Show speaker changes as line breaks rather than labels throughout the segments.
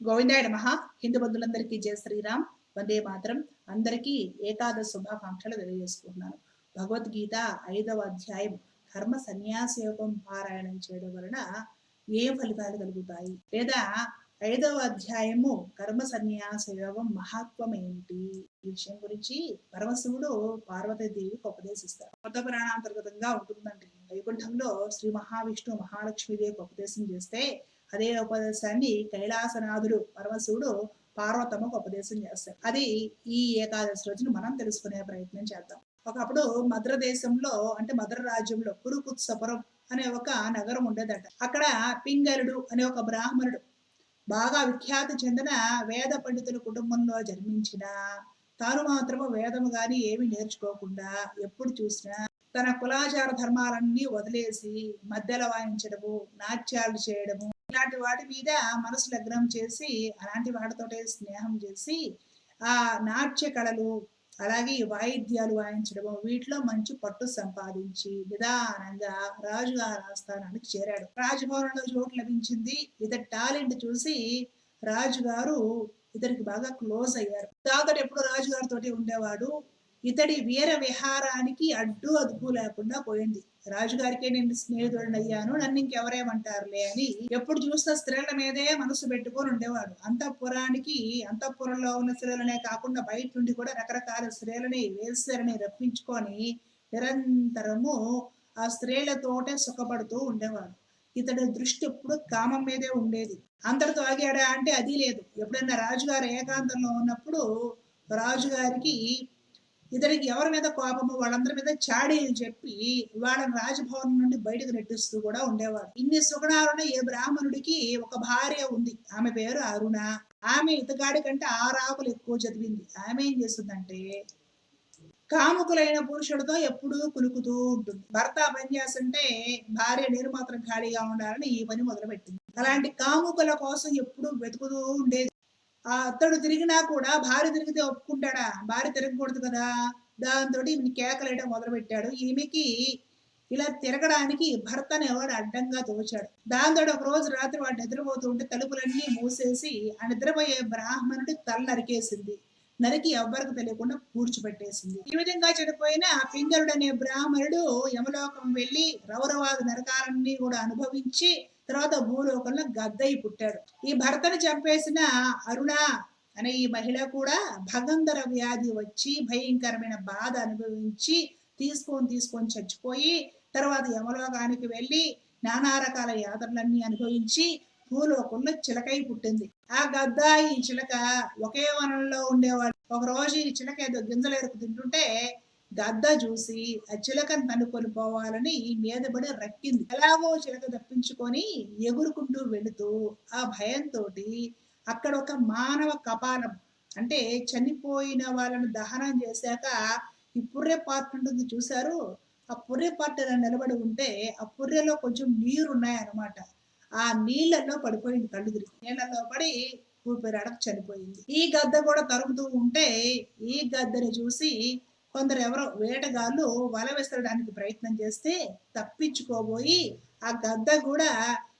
గోవిందాయ నమః. హిందూ బంధువులందరికీ జయ శ్రీరామ్. వందే మాత్రం. అందరికీ ఏకాదశ శుభాకాంక్షలు తెలియజేసుకుంటున్నాను. భగవద్గీత ఐదవ అధ్యాయం కర్మ సన్యాస యోగం పారాయణం చేయడం వలన ఏ ఫలితాలు కలుగుతాయి? లేదా ఐదవ అధ్యాయము కర్మ సన్యాస యోగం మహత్వం ఏంటి? ఈ విషయం గురించి పరమశివుడు పార్వతీదేవికి ఉపదేశిస్తారు. కొత్త ప్రాణాంతర్గతంగా ఉంటుందండి. వైకుంఠంలో శ్రీ మహావిష్ణు మహాలక్ష్మీదేవికి ఉపదేశం చేస్తే అదే ఉపదేశాన్ని కైలాసనాథుడు పరమశివుడు పార్వతమ్మకు ఉపదేశం చేస్తారు. అది ఈ ఏకాదశి రోజున మనం తెలుసుకునే ప్రయత్నం చేద్దాం. ఒకప్పుడు మద్ర దేశంలో అంటే మద్ర రాజ్యంలో కురుకుత్సపురం అనే ఒక నగరం ఉండేదట. అక్కడ పింగళుడు అనే ఒక బ్రాహ్మణుడు బాగా విఖ్యాతి చెందిన వేద పండితుల కుటుంబంలో జన్మించిన తాను మాత్రము వేదము గాని ఏమి నేర్చుకోకుండా ఎప్పుడు చూసినా తన కులాచార ధర్మాలన్నీ వదిలేసి మధ్యలో వాయించడము నాట్యాలు చేయడము ఇలాంటి వాటి మీద మనసు లగ్నం చేసి అలాంటి వాటితోటే స్నేహం చేసి ఆ నాట్య కళలు అలాగే వాయిద్యాలు వాయించడము వీటిలో మంచి పట్టు సంపాదించి నిదానంగా రాజుగారి ఆస్థానానికి చేరాడు. రాజభవనంలో చోటు లభించింది. ఇతడి టాలెంట్ చూసి రాజుగారు ఇతనికి బాగా క్లోజ్ అయ్యారు. దాతడు ఎప్పుడు రాజుగారితో ఉండేవాడు. ఇతడి వీర విహారానికి అడ్డు అదుపు లేకుండా పోయింది. రాజుగారికే నేను స్నేహితుడిని అయ్యాను నన్ను ఇంకెవరేమంటారులే అని ఎప్పుడు చూస్తే స్త్రీల మీదే మనసు పెట్టుకొని ఉండేవాడు. అంతఃపురానికి అంతఃపురంలో ఉన్న స్త్రీలనే కాకుండా బయట నుండి కూడా రకరకాల స్త్రీలని వేశ్యలని రప్పించుకొని నిరంతరము ఆ స్త్రీలతోటే సుఖపడుతూ ఉండేవాడు. ఇతడి దృష్టి ఎప్పుడు కామం మీదే ఉండేది. అందరితో ఆగాడా అంటే అది లేదు. ఎప్పుడైనా రాజుగారు ఏకాంతంలో ఉన్నప్పుడు రాజుగారికి ఇతనికి ఎవరి మీద కోపము వాళ్ళందరి మీద చాడీలు చెప్పి వాళ్ళని రాజభవనం నుండి బయటకు నెట్టిస్తూ కూడా ఉండేవాడు ఇన్ని సుగుణాలున్న ఏ బ్రాహ్మణుడికి ఒక భార్య ఉంది. ఆమె పేరు అరుణ. ఆమె ఇతగాడి కంటే ఆరాకులు ఎక్కువ చదివింది. ఆమె ఏం చేస్తుందంటే కాముకులైన పురుషుడితో ఎప్పుడూ కులుకుతూ ఉంటుంది. భర్త పని చేస్తుంటే భార్య నేను మాత్రం ఖాళీగా ఉండాలని ఈ పని మొదలుపెట్టింది. అలాంటి కాముకుల కోసం ఎప్పుడూ వెతుకుతూ ఉండేది. ఆ అత్తడు తిరిగినా కూడా భార్య తిరిగితే ఒప్పుకుంటాడా? భార్య తిరగకూడదు కదా. దాంతో ఈమెని కేకలేయడం మొదలు పెట్టాడు ఈమెకి ఇలా తిరగడానికి భర్తను ఎవడు అడ్డంగా తోచాడు. దాంతో ఒక రోజు రాత్రి వాడు నిద్రపోతుంటే తలుపులన్నీ మూసేసి ఆ నిద్రపోయే బ్రాహ్మణుడి తల నరికేసింది నరికి ఎవ్వరికి తెలియకుండా పూడ్చిపెట్టేసింది. ఈ విధంగా చెడిపోయిన పింగళుడు అనే బ్రాహ్మణుడు యమలోకం వెళ్ళి రౌరవాద నరకాలన్నీ కూడా అనుభవించి తర్వాత భూలోకంలో గద్దయి పుట్టాడు. ఈ భర్తను చంపేసిన అరుణ అనే ఈ మహిళ కూడా భగంధర వ్యాధి వచ్చి భయంకరమైన బాధ అనుభవించి తీసుకొని తీసుకొని చచ్చిపోయి తర్వాత యమలోకానికి వెళ్ళి నానా రకాల యాత్రలన్నీ అనుభవించి భూలోకంలో చిలకై పుట్టింది. ఆ గద్ద ఈ చిలక ఒకే వనంలో ఉండేవాడు. ఒక రోజు ఈ చిలక ఏదో గింజలు ఎరుకు తింటుంటే గద్ద చూసి ఆ చిలకను తనుకొని పోవాలని మీద పడి రక్కింది. ఎలాగో చిలక తప్పించుకొని ఎగురుకుంటూ వెళుతూ ఆ భయంతో అక్కడ ఒక మానవ కపాలం అంటే చనిపోయిన వాళ్ళను దహనం చేశాక ఈ పుర్రె పార్ట్ ఉంటుంది చూశారు? ఆ పుర్రె పార్ట్ నిలబడి ఉంటే ఆ పుర్రెలో కొంచెం నీరు ఉన్నాయన్నమాట ఆ నీళ్ళల్లో పడిపోయింది కళ్ళు తిరిగి నీళ్ళల్లో పడి ఊపిరాడకు చనిపోయింది. ఈ గద్ద కూడా తరుగుతూ ఉంటే ఈ గద్దని చూసి కొందరు ఎవరో వేటగాళ్ళు వల విసరడానికి ప్రయత్నం చేస్తే తప్పించుకోబోయి ఆ గద్ద కూడా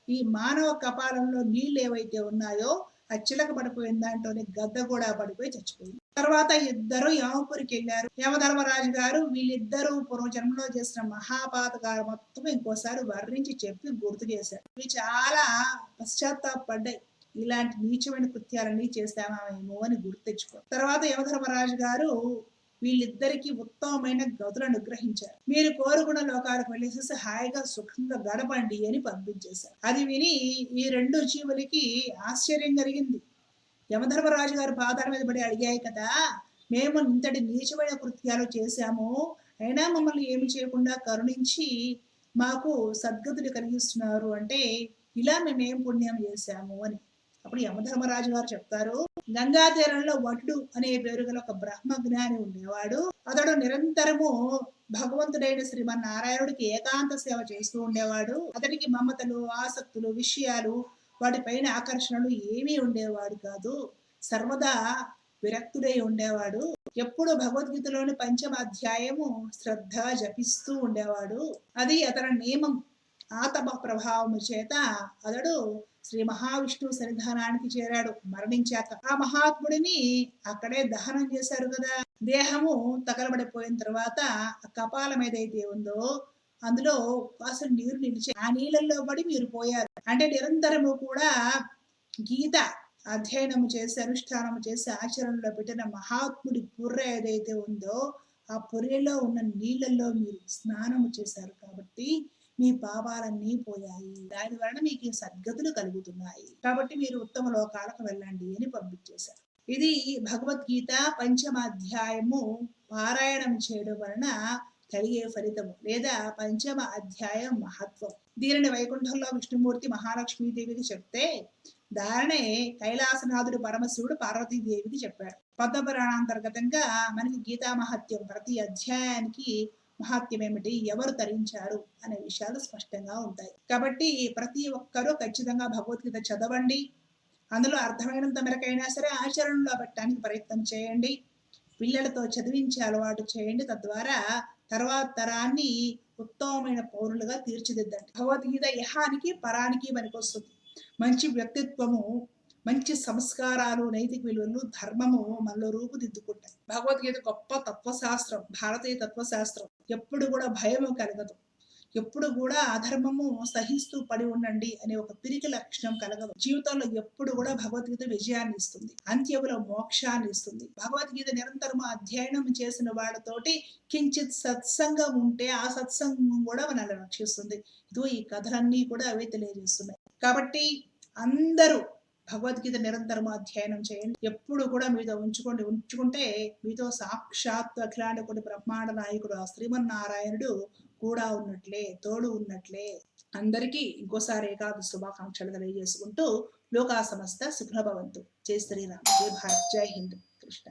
ఈ మానవ కపాలంలో నీళ్ళు ఏవైతే ఉన్నాయో ఆ చిలక పడిపోయిన దాంట్లోనే గద్ద కూడా పడిపోయి చచ్చిపోయింది. తర్వాత ఇద్దరు యమపురికి వెళ్ళారు. యమధర్మరాజు గారు వీళ్ళిద్దరూ పూర్వజన్మలో చేసిన మహాపాతకాలు మొత్తం ఇంకోసారి వర్ణించి చెప్పి గుర్తు చేశారు. ఇవి చాలా పశ్చాత్తాపడ్డాయి ఇలాంటి నీచమైన కృత్యాలన్నీ చేస్తామేమో అని గుర్తు తెచ్చుకో. తర్వాత యమధర్మరాజు గారు వీళ్ళిద్దరికి ఉత్తమమైన గతులను అనుగ్రహించారు. మీరు కోరుకున్న లోకాలకు వెళ్ళేసేసి హాయిగా సుఖంగా గడపండి అని పంపించేశారు. అది విని ఈ రెండు జీవులకి ఆశ్చర్యం కలిగింది. యమధర్మరాజు గారు పాదాల మీద పడి అడిగాయి కదా మేము ఇంతటి నీచమైన కృత్యాలు చేశాము. అయినా మమ్మల్ని ఏమి చేయకుండా కరుణించి మాకు సద్గతులు కలిగిస్తున్నారు అంటే ఇలా మేమేం పుణ్యం చేశాము అని. అప్పుడు యమధర్మరాజు గారు చెప్తారు గంగా తీరంలో వటుడు అనే పేరు గల ఒక బ్రహ్మజ్ఞాని ఉండేవాడు. అతడు నిరంతరము భగవంతుడైన శ్రీమన్నారాయణుడికి ఏకాంత సేవ చేస్తూ ఉండేవాడు. అతడికి మమతలు ఆసక్తులు విషయాలు వాటిపైన ఆకర్షణలు ఏమీ ఉండేవాడు కాదు. సర్వదా విరక్తుడై ఉండేవాడు. ఎప్పుడు భగవద్గీతలోని పంచమ అధ్యాయము శ్రద్ధ జపిస్తూ ఉండేవాడు. అది అతని నియమం. ఆతప ప్రభావము చేత అతడు శ్రీ మహావిష్ణువు సన్నిధానానికి చేరాడు మరణించాక. ఆ మహాత్ముడిని అక్కడే దహనం చేశారు కదా. దేహము తగలబడిపోయిన తర్వాత ఆ కపాలం ఏదైతే ఉందో అందులో కాస్త నీరు నిలిచి ఆ నీళ్ళల్లో పడి మీరు పోయారు. అంటే నిరంతరము కూడా గీత అధ్యయనము చేసి అనుష్ఠానము చేసి ఆచరణలో పెట్టిన మహాత్ముడి పుర్ర ఏదైతే ఉందో ఆ పుర్రెలో ఉన్న నీళ్ళల్లో మీరు స్నానము చేశారు కాబట్టి మీ పాపాలన్నీ పోయాయి. దాని వలన మీకు సద్గతులు కలుగుతున్నాయి. కాబట్టి మీరు ఉత్తమ లోకాలకు వెళ్ళండి అని పంపించేశారు. ఇది భగవద్గీత పంచమ అధ్యాయము పారాయణం చేయడం వలన కలిగే ఫలితము లేదా పంచమ అధ్యాయం మహత్వం. దీనిని వైకుంఠంలో విష్ణుమూర్తి మహాలక్ష్మీదేవికి చెప్తే దానినే కైలాసనాథుడు పరమశివుడు పార్వతీదేవికి చెప్పాడు. పద్మపురాణాంతర్గతంగా మనకి గీతా మహత్యం ప్రతి అధ్యాయానికి మహాత్యం ఏమిటి ఎవరు తరించారు? అనే విషయాలు స్పష్టంగా ఉంటాయి. కాబట్టి ప్రతి ఒక్కరూ ఖచ్చితంగా భగవద్గీత చదవండి. అందులో అర్థమైనంత మేరకైనా సరే ఆచరణలో పెట్టడానికి ప్రయత్నం చేయండి. పిల్లలతో చదివించే అలవాటు చేయండి. తద్వారా తర్వాత తరాన్ని ఉత్తమమైన పౌరులుగా తీర్చిదిద్దండి. భగవద్గీత యహానికి పరానికి పనికొస్తుంది. మంచి వ్యక్తిత్వము మంచి సంస్కారాలు నైతిక విలువలు ధర్మము మనలో రూపుదిద్దుకుంటాయి. భగవద్గీత గొప్ప తత్వశాస్త్రం భారతీయ తత్వశాస్త్రం. ఎప్పుడు కూడా భయము కలగదు. ఎప్పుడు కూడా అధర్మము సహిస్తూ పడి ఉండండి అనే ఒక పిరికి లక్షణం కలగదు. జీవితంలో ఎప్పుడు కూడా భగవద్గీత విజయాన్ని ఇస్తుంది. అంత్యములో మోక్షాన్ని ఇస్తుంది. భగవద్గీత నిరంతరం అధ్యయనం చేసిన వాళ్ళతోటి కించిత్ సత్సంగం ఉంటే ఆ సత్సంగం కూడా మనల్ని రక్షిస్తుంది. ఇదో ఈ కథలన్నీ కూడా అవే తెలియజేస్తున్నాయి. కాబట్టి అందరూ భగవద్గీత నిరంతరం అధ్యయనం చేయండి. ఎప్పుడు కూడా మీతో ఉంచుకోండి. ఉంచుకుంటే మీతో సాక్షాత్ అఖిలాంటి కొన్ని బ్రహ్మాండ నాయకుడు ఆ శ్రీమన్నారాయణుడు కూడా ఉన్నట్లే తోడు ఉన్నట్లే. అందరికీ ఇంకోసారి ఏకాదశి శుభాకాంక్షలు తెలియజేసుకుంటూ లోకా సమస్త సుప్రభవంతు. జై శ్రీరామ్. జై భారత్. జై హింద్. కృష్ణ